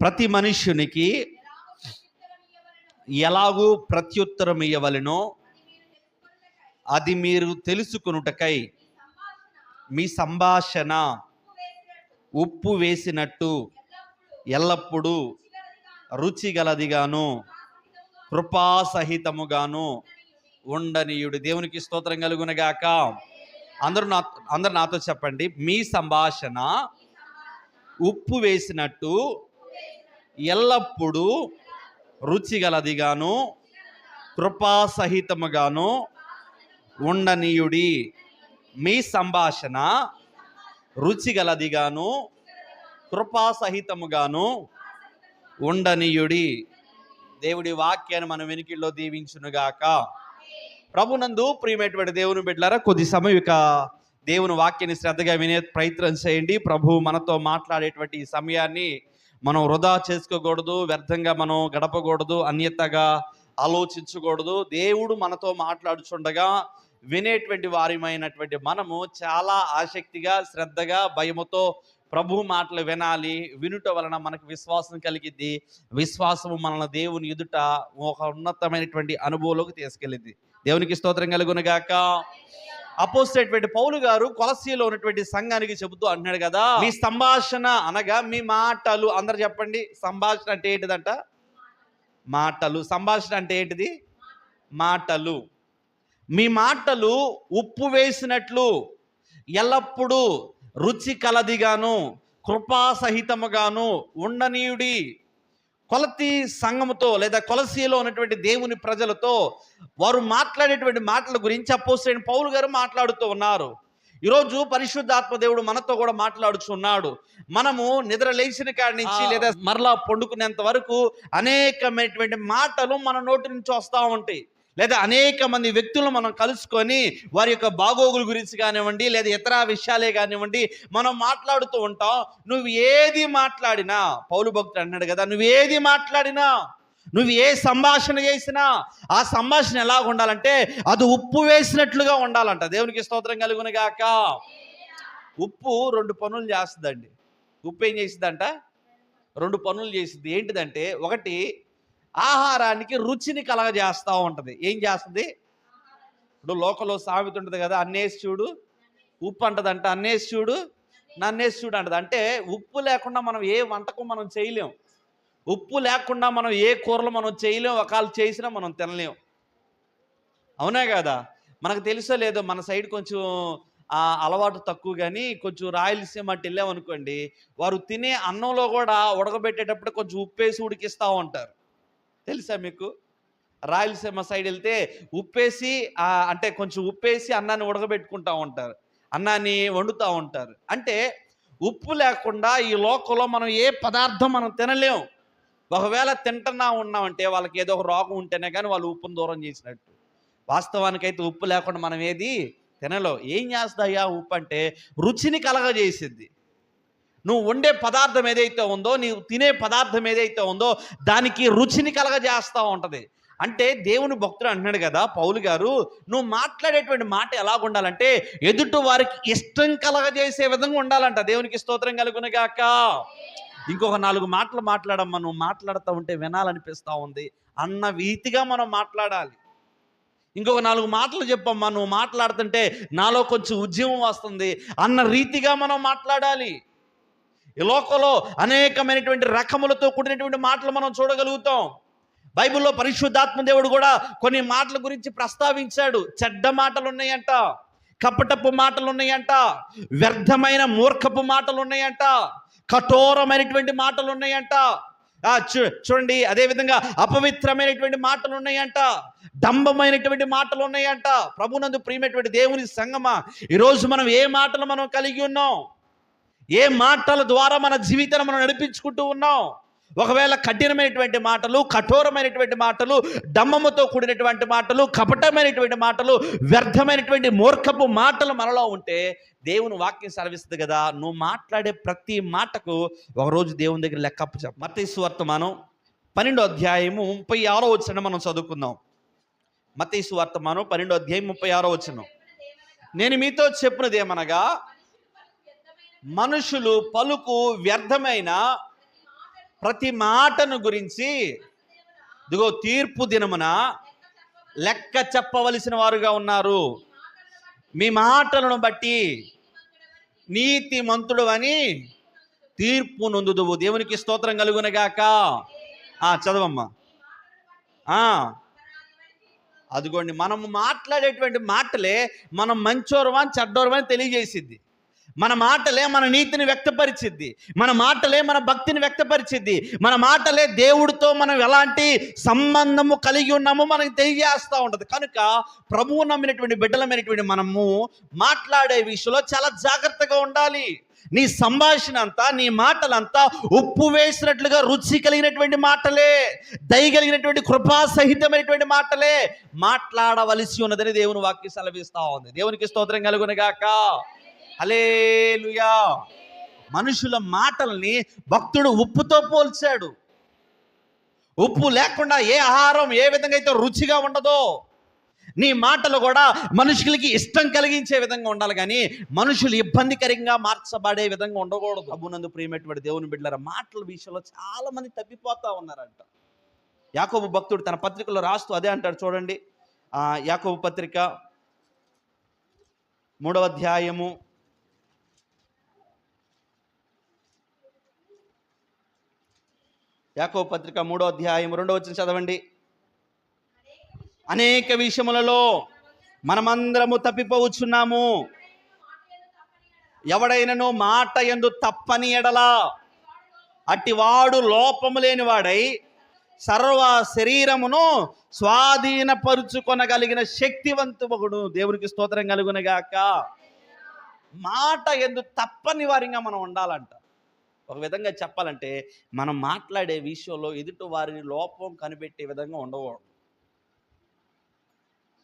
ప్రతి మనుష్యునికి ఎలాగూ ప్రత్యుత్తరం ఇవ్వవలెనో అది మీరు తెలుసుకొనుటకై మీ సంభాషణ ఉప్పు వేసినట్టు ఎల్లప్పుడూ రుచిగలదిగాను కృపాసహితముగాను ఉండనీయుడు. దేవునికి స్తోత్రం కలుగునగాక. అందరూ నా అందరు నాతో చెప్పండి. మీ సంభాషణ ఉప్పు వేసినట్టు ఎల్లప్పుడూ రుచిగలదిగాను కృపాసహితముగాను ఉండనీయుడి. మీ సంభాషణ రుచిగలదిగాను కృపాసహితముగాను ఉండనీయుడి. దేవుడి వాక్యాన్ని మన వెనుకల్లో దీవించునుగాక. ప్రభునందు ప్రియమైనటువంటి దేవుని బిడ్డలారా కొద్ది సమయం ఇక దేవుని వాక్యాన్ని శ్రద్ధగా వినే ప్రయత్నం చేయండి. ప్రభు మనతో మాట్లాడేటువంటి ఈ సమయాన్ని మనం వృధా చేసుకోకూడదు వ్యర్థంగా మనం గడపకూడదు అన్యతగా ఆలోచించకూడదు. దేవుడు మనతో మాట్లాడుచుండగా వినేటువంటి వారిమైనటువంటి మనము చాలా ఆసక్తిగా శ్రద్ధగా భయముతో ప్రభు మాటలు వినాలి. వినుట వలన మనకు విశ్వాసం కలిగిద్ది. విశ్వాసము మనల్ని దేవుని ఎదుట ఒక ఉన్నతమైనటువంటి అనుభవంలోకి తీసుకెళ్ళింది దేవునికి స్తోత్రం కలుగునగాక. అపోజిటటువంటి పౌలు గారు కొలసీలో ఉన్నటువంటి సంఘానికి చెబుతూ అంటున్నాడు కదా. మీ సంభాషణ అనగా మీ మాటలు. అందరు చెప్పండి సంభాషణ అంటే ఏంటిదంట? మాటలు. సంభాషణ అంటే ఏంటిది? మాటలు. మీ మాటలు ఉప్పు వేసినట్లు ఎల్లప్పుడూ రుచి కలదిగాను కృపాసహితముగాను ఉండనీయుడి. కొలతి సంఘముతో లేదా కొలసీలో ఉన్నటువంటి దేవుని ప్రజలతో వారు మాట్లాడేటువంటి మాటల గురించి అపోసైన పౌలు గారు మాట్లాడుతూ ఉన్నారు. ఈరోజు పరిశుద్ధాత్మ దేవుడు మనతో కూడా మాట్లాడుచున్నాడు. మనము నిద్ర లేచిన కాడి నుంచి లేదా మరలా పండుకునేంత వరకు అనేకమైనటువంటి మాటలు మన నోటి నుంచి వస్తూ ఉంటాయి. లేదా అనేక మంది వ్యక్తులను మనం కలుసుకొని వారి యొక్క బాగోగుల గురించి కానివ్వండి లేదా ఇతర విషయాలే కానివ్వండి మనం మాట్లాడుతూ ఉంటాం. నువ్వు ఏది మాట్లాడినా పౌలు భక్తుడు అన్నాడు కదా నువ్వు ఏది మాట్లాడినా నువ్వు ఏ సంభాషణ చేసినా ఆ సంభాషణ ఎలా ఉండాలంటే అది ఉప్పు వేసినట్లుగా ఉండాలంట. దేవునికి స్తోత్రం కలుగునగాక ఉప్పు రెండు పనులు చేస్తుందండి. ఉప్పు ఏం చేస్తుందంట రెండు పనులు చేసింది ఏంటిదంటే ఒకటి ఆహారానికి రుచిని కలగజేస్తూ ఉంటుంది. ఏం చేస్తుంది? ఇప్పుడు లోకల్లో సామెత ఉంటుంది కదా అన్నేసి చూడు ఉప్పు అంటదంట అన్నేసి చూడు నన్నేసి చూడు అంటది. అంటే ఉప్పు లేకుండా మనం ఏ వంటకం మనం చేయలేం. ఉప్పు లేకుండా మనం ఏ కూరలు మనం చేయలేం ఒకళ్ళు చేసినా మనం తినలేం. అవునా కదా? మనకు తెలుసో లేదో మన సైడ్ కొంచెం అలవాటు తక్కువ కానీ కొంచెం రాయలసీమ అటు వెళ్ళామనుకోండి వారు తినే అన్నంలో కూడా ఉడకబెట్టేటప్పుడు కొంచెం ఉప్పేసి ఉడికిస్తూ ఉంటారు. తెలుసా మీకు? రాయలసీమ సైడ్ వెళ్తే ఉప్పేసి అంటే కొంచెం ఉప్పేసి అన్నాన్ని ఉడకబెట్టుకుంటా ఉంటారు. అన్నాన్ని వండుతూ ఉంటారు. అంటే ఉప్పు లేకుండా ఈ లోకంలో మనం ఏ పదార్థం మనం తినలేం. ఒకవేళ తింటున్నా ఉన్నామంటే వాళ్ళకి ఏదో ఒక రోగం ఉంటేనే కానీ వాళ్ళు ఉప్పును దూరం చేసినట్టు. వాస్తవానికైతే ఉప్పు లేకుండా మనం ఏది తినలో. ఏం చేస్తాయా ఉప్పు అంటే రుచిని కలగజేసింది. నువ్వు వండే పదార్థం ఏదైతే ఉందో నీవు తినే పదార్థం ఏదైతే ఉందో దానికి రుచిని కలగజేస్తూ ఉంటుంది. అంటే దేవుని భక్తుడు అంటున్నాడు కదా పౌలు గారు నువ్వు మాట్లాడేటువంటి మాట ఎలా ఉండాలంటే ఎదుటి వారికి ఇష్టం కలగజేసే విధంగా ఉండాలంట. దేవునికి స్తోత్రం కలుగునగాక. ఇంకొక నాలుగు మాటలు మాట్లాడమ్మా నువ్వు మాట్లాడుతూ ఉంటే వినాలనిపిస్తూ ఉంది. అన్న వీతిగా మనం మాట్లాడాలి. ఇంకొక నాలుగు మాటలు చెప్పమ్మా నువ్వు మాట్లాడుతుంటే నాలో కొంచెం ఉద్యమం వస్తుంది. అన్న రీతిగా మనం మాట్లాడాలి. ఈ లోకంలో అనేకమైనటువంటి రకములతో కూడినటువంటి మాటలు మనం చూడగలుగుతాం. బైబిల్లో పరిశుద్ధాత్మ దేవుడు కూడా కొన్ని మాటల గురించి ప్రస్తావించాడు. చెడ్డ మాటలు ఉన్నాయంట కపటపు మాటలు ఉన్నాయంట వ్యర్థమైన మూర్ఖపు మాటలు ఉన్నాయంట కఠోరమైనటువంటి మాటలు ఉన్నాయంట చూ చూడండి అదేవిధంగా అపవిత్రమైనటువంటి మాటలు ఉన్నాయంట డంబమైనటువంటి మాటలు ఉన్నాయంట ప్రభునందు ప్రియమైనటువంటి దేవుని సంగమ ఈరోజు మనం ఏ మాటలు మనం కలిగి ఉన్నాం? ఏ మాటల ద్వారా మన జీవితాన్ని మనం నడిపించుకుంటూ ఉన్నాం? ఒకవేళ కఠినమైనటువంటి మాటలు కఠోరమైనటువంటి మాటలు డమ్మముతో కూడినటువంటి మాటలు కపటమైనటువంటి మాటలు వ్యర్థమైనటువంటి మూర్ఖపు మాటలు మనలో ఉంటే దేవుని వాక్యం సెలవిస్తుంది కదా. నువ్వు మాట్లాడే ప్రతి మాటకు ఒకరోజు దేవుని దగ్గర లెక్కప్పు చెప్ప మతీసు వర్తమానం పన్నెండో అధ్యాయము ముప్పై ఆరో వచ్చిన మనం చదువుకుందాం. మతీసు వర్తమానం పన్నెండో అధ్యాయం ముప్పై ఆరో వచ్చిన నేను మీతో చెప్పినది ఏమనగా మనుషులు పలుకు వ్యర్థమైన ప్రతి మాటను గురించి ఇదిగో తీర్పు దినమున లెక్క చెప్పవలసిన వారుగా ఉన్నారు. మీ మాటలను బట్టి నీతి మంతుడు అని తీర్పు నొందుదువు. దేవునికి స్తోత్రం కలుగునగాక. ఆ చదవమ్మా. అదిగోండి మనం మాట్లాడేటువంటి మాటలే మనం మంచోరమా చెడ్డోరమా అని తెలియజేసిద్ది. మన మాటలే మన నీతిని వ్యక్తపరిచిద్ది. మన మాటలే మన భక్తిని వ్యక్తపరిచిద్ది. మన మాటలే దేవుడితో మనం ఎలాంటి సంబంధము కలిగి ఉన్నామో మనకి తెలియజేస్తూ ఉంటుంది. కనుక ప్రభువు నమ్మినటువంటి బిడ్డలమైనటువంటి మనము మాట్లాడే విషయంలో చాలా జాగ్రత్తగా ఉండాలి. నీ సంభాషణ అంతా నీ మాటలంతా ఉప్పు వేసినట్లుగా రుచి కలిగినటువంటి మాటలే. దయగలిగినటువంటి కృపా సహితమైనటువంటి మాటలే. మాట్లాడవలసి ఉన్నదని దేవుని వాక్య సెలవిస్తా ఉంది. దేవునికి స్తోత్రం కలుగునగాక హలేలుయా మనుషుల మాటల్ని భక్తుడు ఉప్పుతో పోల్చాడు. ఉప్పు లేకుండా ఏ ఆహారం ఏ విధంగా అయితే రుచిగా ఉండదో నీ మాటలు కూడా మనుషులకి ఇష్టం కలిగించే విధంగా ఉండాలి కానీ మనుషులు ఇబ్బందికరంగా మార్చబడే విధంగా ఉండకూడదు. అబ్బునందు ప్రియమైనటువంటి దేవుని బిడ్డల మాటల విషయంలో చాలా మంది తప్పిపోతా ఉన్నారంట. యాకోబు భక్తుడు తన పత్రికలో రాస్తూ అదే అంటాడు చూడండి. యాకోబు పత్రిక మూడవ అధ్యాయము యాకో పత్రిక మూడో అధ్యాయం రెండో వచ్చిన చదవండి. అనేక విషయములలో మనమందరము తప్పిపోవచ్చున్నాము. ఎవడైనను మాట ఎందు తప్పని ఎడలా అట్టివాడు లోపము లేనివాడై సర్వ శరీరమును స్వాధీనపరుచుకొనగలిగిన శక్తివంతుడు దేవునికి స్తోత్రం కలుగునగాక మాట ఎందు తప్పని వారిగా మనం ఉండాలంట. ఒక విధంగా చెప్పాలంటే మనం మాట్లాడే విషయంలో ఎదుటి వారిని లోపం కనిపెట్టే విధంగా ఉండకూడదు.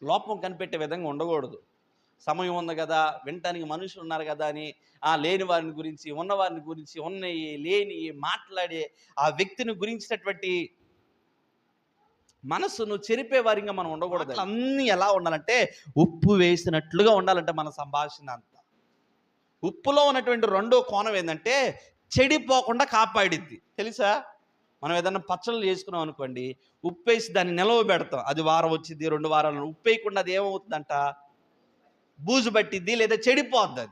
లోపం కనిపెట్టే విధంగా ఉండకూడదు. సమయం ఉంది కదా వినటానికి మనుషులు ఉన్నారు కదా అని ఆ లేని వారిని గురించి ఉన్నవారిని గురించి ఉన్నాయి లేని మాట్లాడే ఆ వ్యక్తిని గురించినటువంటి మనసును చెరిపే వారిగా మనం ఉండకూడదు అన్నీ ఎలా ఉండాలంటే ఉప్పు వేసినట్లుగా ఉండాలంటే మన సంభాషణ అంతా. ఉప్పులో ఉన్నటువంటి రెండో కోణం ఏంటంటే చెడిపోకుండా కాపాడిద్ది. తెలుసా? మనం ఏదైనా పచ్చళ్ళు చేసుకున్నాం అనుకోండి ఉప్పు వేసి దాన్ని నిలవ పెడతాం. అది వారం వచ్చింది రెండు వారాలు ఉప్పు వేయకుండా అది ఏమవుతుందంట? బూజు పట్టిద్ది లేదా చెడిపోద్ది అది.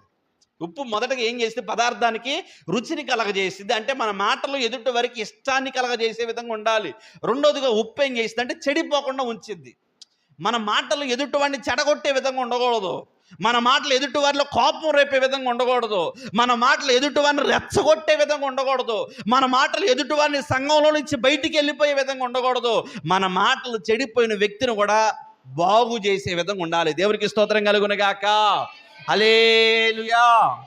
ఉప్పు మొదటగా ఏం చేస్తే పదార్థానికి రుచిని కలగజేస్తుంది అంటే మన మాటలు ఎదుటి వరకు ఇష్టాన్ని కలగజేసే విధంగా ఉండాలి. రెండోదిగా ఉప్పు ఏం చేస్తుంది అంటే చెడిపోకుండా ఉంచింది మన మాటలు ఎదుటి వాడిని చెడగొట్టే విధంగా ఉండకూడదు. మన మాటలు ఎదుటి వారిలో కోపం రేపే విధంగా ఉండకూడదు. మన మాటలు ఎదుటి వారిని రెచ్చగొట్టే విధంగా ఉండకూడదు. మన మాటలు ఎదుటి వారిని సంఘంలో నుంచి బయటికి వెళ్ళిపోయే విధంగా ఉండకూడదు. మన మాటలు చెడిపోయిన వ్యక్తిని కూడా బాగు చేసే విధంగా ఉండాలి. దేవునికి స్తోత్రం కలుగునగాక. హలేలుయా